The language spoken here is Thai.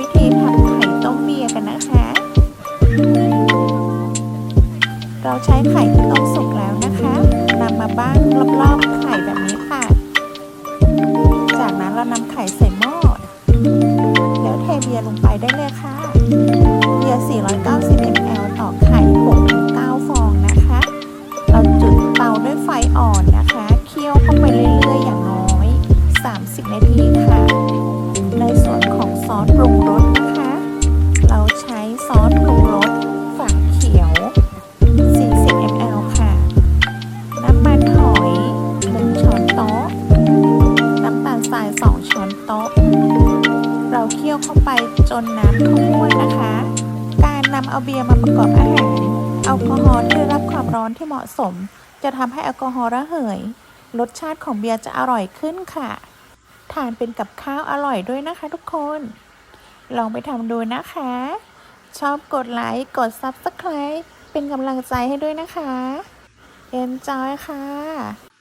วิธีทำไข่ต้มเบียร์กันนะคะ เราใช้ไข่ที่ต้มสุกแล้วนะคะนำมาบ้างรอบๆไข่แบบนี้ค่ะ จากนั้นเรานำไข่ใส่หม้อแล้วเทเบียร์ลงไปได้เลยค่ะ เบียร์ 490 ml ต่อไข่6-9ฟองนะคะ เราจุดเตาด้วยไฟอ่อนนะคะ เคี่ยวเข้าไปเรื่อยๆอย่างน้อย 30 นาทีค่ะ เราเคี่ยวเข้าไปจนน้ำข้าม้วนนะคะ การนำเอาเบียร์มาประกอบอาหารแอลกอฮอล์ที่ได้รับความร้อนที่เหมาะสม จะทำให้แอลกอฮอล์ระเหย รสชาติของเบียร์จะอร่อยขึ้นค่ะ ทานเป็นกับข้าวอร่อยด้วยนะคะทุกคน ลองไปทำดูนะคะ ชอบกดไลค์กด Subscribe เป็นกำลังใจให้ด้วยนะคะ Enjoy ค่ะ